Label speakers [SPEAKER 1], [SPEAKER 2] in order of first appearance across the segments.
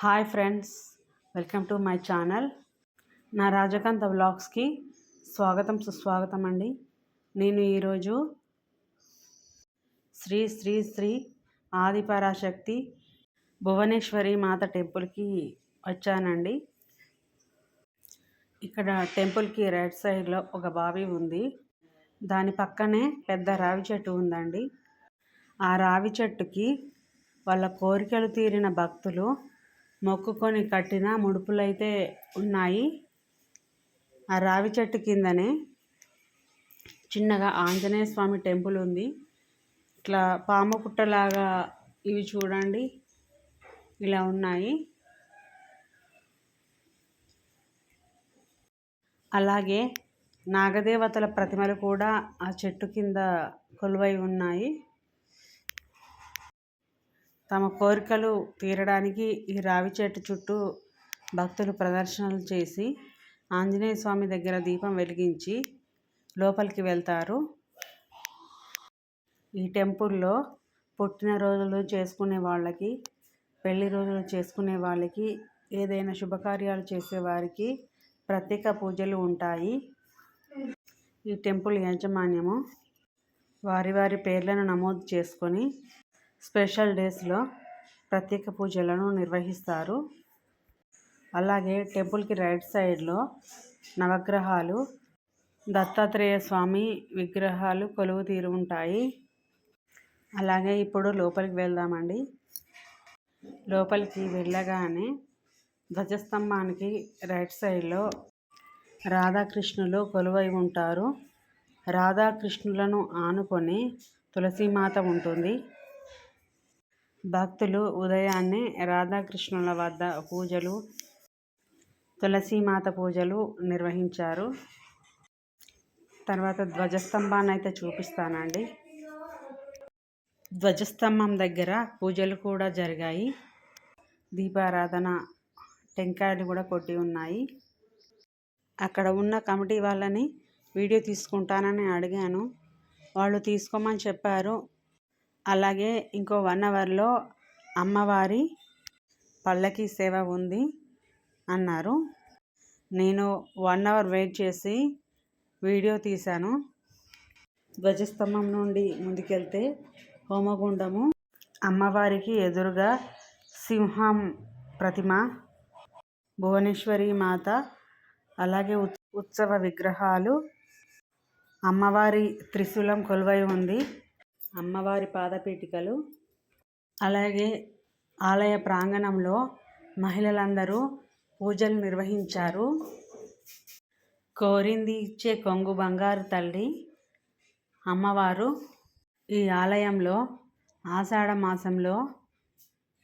[SPEAKER 1] Hi friends welcome to my channel. నా రాజకాంత వ్లాగ్స్కి స్వాగతం సుస్వాగతం అండి. నేను ఈరోజు శ్రీ శ్రీ శ్రీ ఆదిపరాశక్తి భువనేశ్వరి మాత టెంపుల్కి వచ్చానండి. ఇక్కడ టెంపుల్కి రైట్ సైడ్లో ఒక బావి ఉంది. దాని పక్కనే పెద్ద రావి చెట్టు ఉందండి. ఆ రావి చెట్టుకి వాళ్ళ కోరికలు తీరిన భక్తులు మొక్కుకొని కట్టిన ముడుపులైతే ఉన్నాయి. ఆ రావి చెట్టు కిందనే చిన్నగా ఆంజనేయ స్వామి టెంపుల్ ఉంది. ఇట్లా పాము పుట్టలాగా ఇవి చూడండి. ఇలా ఉన్నాయి. అలాగే నాగదేవతల ప్రతిమలు కూడా ఆ చెట్టు కింద కొలువై ఉన్నాయి. తమ కోరికలు తీరడానికి ఈ రావి చెట్టు చుట్టూ భక్తులు ప్రదర్శనలు చేసి ఆంజనేయ స్వామి దగ్గర దీపం వెలిగించి లోపలికి వెళ్తారు. ఈ టెంపుల్లో పుట్టినరోజులు చేసుకునే వాళ్ళకి పెళ్ళి రోజులు చేసుకునే వాళ్ళకి ఏదైనా శుభకార్యాలు చేసేవారికి ప్రత్యేక పూజలు ఉంటాయి. ఈ టెంపుల్ యాజమాన్యము వారి వారి పేర్లను నమోదు చేసుకొని స్పెషల్ డేస్లో ప్రత్యేక పూజలను నిర్వహిస్తారు. అలాగే టెంపుల్కి రైట్ సైడ్లో నవగ్రహాలు దత్తాత్రేయ స్వామి విగ్రహాలు కొలువు తీరు ఉంటాయి. అలాగే ఇప్పుడు లోపలికి వెళ్దామండి. లోపలికి వెళ్ళగానే ధ్వజస్తంభానికి రైట్ సైడ్లో రాధాకృష్ణులు కొలువై ఉంటారు. రాధాకృష్ణులను ఆనుకొని తులసీమాత ఉంటుంది. భక్తులు ఉదయాన్నే రాధాకృష్ణుల వద్ద పూజలు తులసీమాత పూజలు నిర్వహించారు. తర్వాత ధ్వజస్తంభాన్ని అయితే చూపిస్తానండి. ధ్వజస్తంభం దగ్గర పూజలు కూడా జరిగాయి. దీపారాధన టెంకాయలు కూడా కొట్టి ఉన్నాయి. అక్కడ ఉన్న కమిటీ వాళ్ళని వీడియో తీసుకుంటానని అడిగాను. వాళ్ళు తీసుకోమని చెప్పారు. అలాగే ఇంకో వన్ అవర్లో అమ్మవారి పల్లకి సేవ ఉంది అన్నారు. నేను వన్ అవర్ వెయిట్ చేసి వీడియో తీశాను. ధ్వజస్తంభం నుండి ముందుకెళ్తే హోమగుండము. అమ్మవారికి ఎదురుగా సింహం ప్రతిమ భువనేశ్వరి మాత అలాగే ఉత్సవ విగ్రహాలు. అమ్మవారి త్రిశూలం కొలువై ఉంది. అమ్మవారి పాదపీఠికలు. అలాగే ఆలయ ప్రాంగణంలో మహిళలందరూ పూజలు నిర్వహించారు. కోరింది ఇచ్చే కొంగు బంగారు తల్లి. అమ్మవారు ఈ ఆలయంలో ఆషాఢ మాసంలో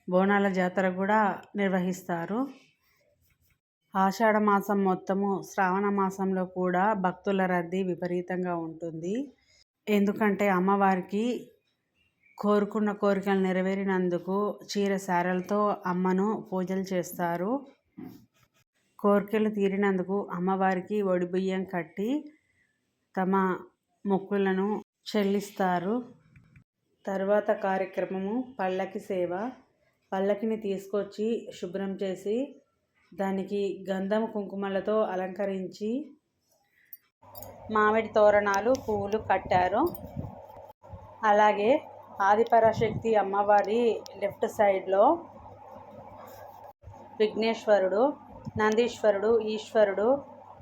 [SPEAKER 1] బోనాల జాతర కూడా నిర్వహిస్తారు. ఆషాఢ మాసం మొత్తము శ్రావణ మాసంలో కూడా భక్తుల రద్దీ విపరీతంగా ఉంటుంది. ఎందుకంటే అమ్మవారికి కోరుకున్న కోరికలు నెరవేరినందుకు చీర సారలతో అమ్మను పూజలు చేస్తారు. కోరికలు తీరినందుకు అమ్మవారికి బియ్యం కట్టి తమ మొక్కులను చెల్లిస్తారు. తర్వాత కార్యక్రమము పల్లకి సేవ. పల్లకిని తీసుకొచ్చి శుభ్రం చేసి దానికి గంధం కుంకుమలతో అలంకరించి మామిడి తోరణాలు పువ్వులు కట్టారు. అలాగే ఆదిపరాశక్తి అమ్మవారి లెఫ్ట్ సైడ్లో విఘ్నేశ్వరుడు నందీశ్వరుడు ఈశ్వరుడు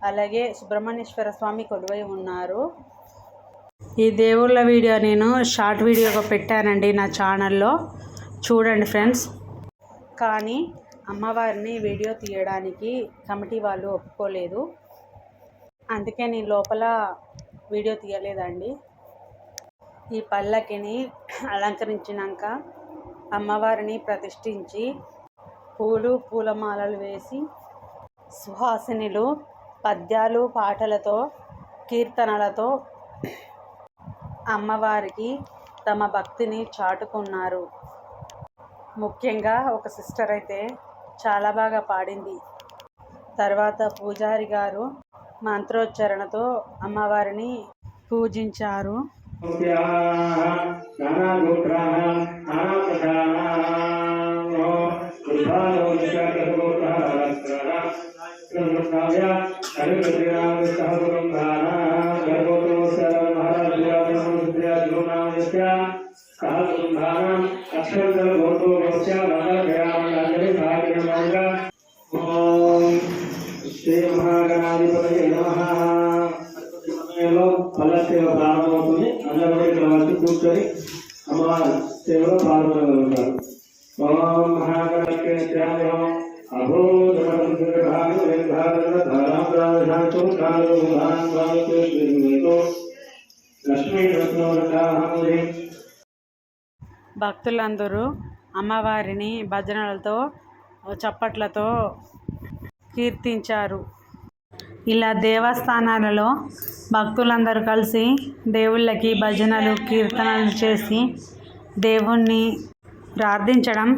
[SPEAKER 1] అలాగే సుబ్రహ్మణ్యేశ్వర స్వామి కొలువై ఉన్నారు. ఈ దేవుళ్ళ వీడియో నేను షార్ట్ వీడియోగా పెట్టానండి నా ఛానల్లో. చూడండి ఫ్రెండ్స్. కానీ అమ్మవారిని వీడియో తీయడానికి కమిటీ వాళ్ళు ఒప్పుకోలేదు. అందుకే నేను లోపల వీడియో తీయలేదండి. ఈ పల్లకిని అలంకరించినాక అమ్మవారిని ప్రతిష్ఠించి పూలు పూలమాలలు వేసి సుహాసినిలు పద్యాలు పాటలతో కీర్తనలతో అమ్మవారికి తమ భక్తిని చాటుకున్నారు. ముఖ్యంగా ఒక సిస్టర్ అయితే చాలా బాగా పాడింది. తర్వాత పూజారి గారు మంత్రోచ్చరణతో అమ్మవారిని పూజించారు. నానా
[SPEAKER 2] శ్రీరామయ సేవ ప్రారంభమవుతుంది. అందరూ కూడా ఇక్కడ వచ్చి కూర్చొని అమ్మవారి సేవలో పాల్గొనగలుగుతారు. ఓం మహాగణకే
[SPEAKER 1] భక్తులందరూ అమ్మవారిని భజనలతో చప్పట్లతో కీర్తించారు. ఇలా దేవస్థానాలలో భక్తులందరూ కలిసి దేవుళ్ళకి భజనలు కీర్తనలు చేసి దేవుణ్ణి ప్రార్థించడం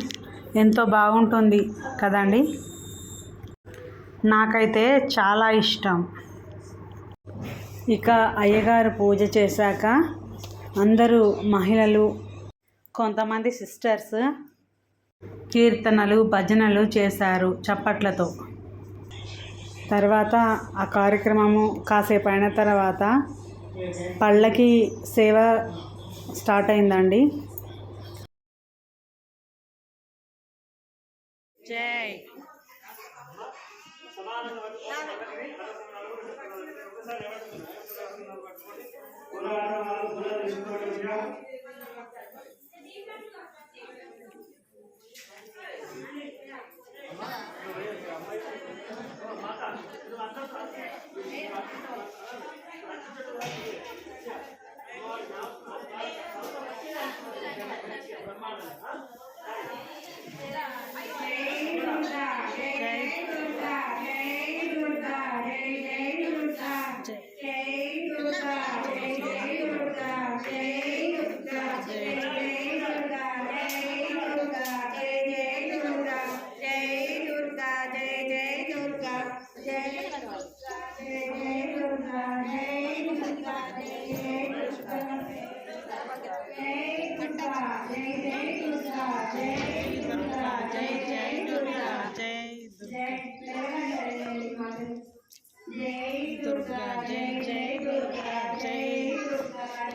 [SPEAKER 1] ఎంతో బాగుంటుంది కదండి? నాకైతే చాలా ఇష్టం. ఇక అయ్యగారు పూజ చేశాక అందరూ మహిళలు కొంతమంది సిస్టర్స్ కీర్తనలు భజనలు చేశారు చప్పట్లతో. తర్వాత ఆ కార్యక్రమము కాసేపు అయిన తర్వాత పళ్ళకి సేవ స్టార్ట్ అయిందండి. జై. దుర్గా జై దుర్గా జై జై దుర్గా జై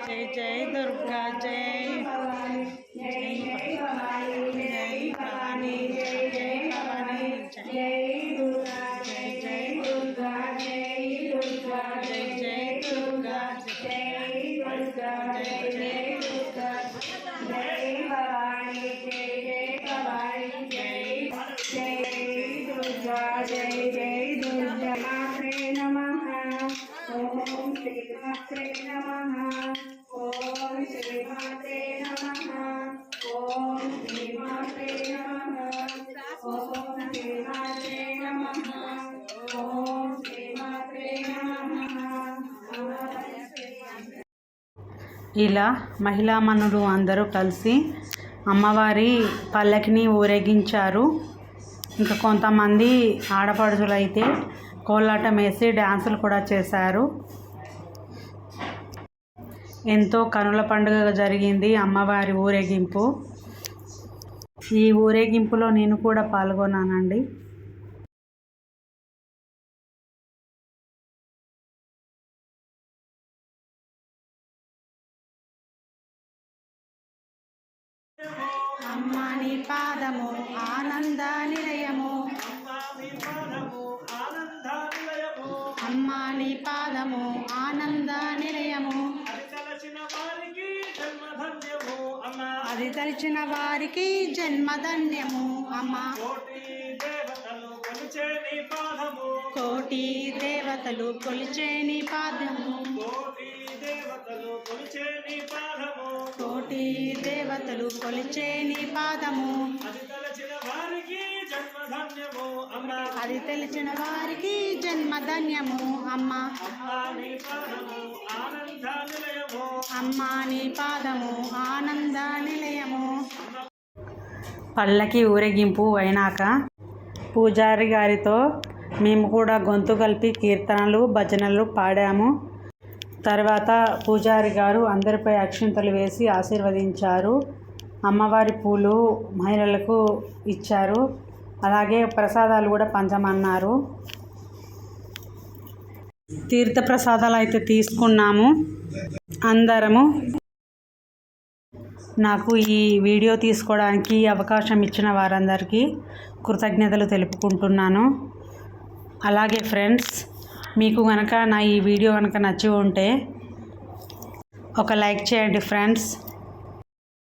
[SPEAKER 1] జై జై దుర్గా జై జై జై భవాని జై జై భవాని జై జై జై దుర్గా జై దుర్గా జై జై దుర్గా జై ఇలా మహిళామణులు అందరూ కలిసి అమ్మవారి పల్లకిని ఊరేగించారు. ఇంకా కొంతమంది ఆడపడుచులు అయితే కోలాటం వేసి డ్యాన్సులు కూడా చేశారు. ఎంతో కనుల పండుగ జరిగింది అమ్మవారి ఊరేగింపు. ఈ ఊరేగింపులో నేను కూడా పాల్గొన్నానండి. అమ్మని పాదము ఆనంద నిలయము. అమ్మని పాదము ఆనంద నిలయము. అది తలిచిన వారికి జన్మధన్యము అమ్మ. కోటి దేవతలు కొలిచే నీ పాదము. కోటి దేవతలు కొలిచే నీ పాదము. అది తెలిసిన వారికి జన్మధన్యము అమ్మ. అమ్మ నీ పాదము ఆనంద నిలయము. పల్లకి ఊరేగింపు అయినాక పూజారి గారితో మేము కూడా గొంతు కలిపి కీర్తనలు భజనలు పాడాము. తర్వాత పూజారి గారు అందరిపై అక్షింతలు వేసి ఆశీర్వదించారు. అమ్మవారి పూలు మహిళలకు ఇచ్చారు. అలాగే ప్రసాదాలు కూడా పంచమన్నారు. తీర్థ ప్రసాదాలు అయితే తీసుకున్నాము. అందరము నాకు ఈ వీడియో తీసుకోవడానికి అవకాశం ఇచ్చిన వారందరికీ కృతజ్ఞతలు తెలుపుకుంటున్నాను. అలాగే ఫ్రెండ్స్ మీకు కనుక నా ఈ వీడియో కనుక నచ్చి ఉంటే ఒక లైక్ చేయండి ఫ్రెండ్స్.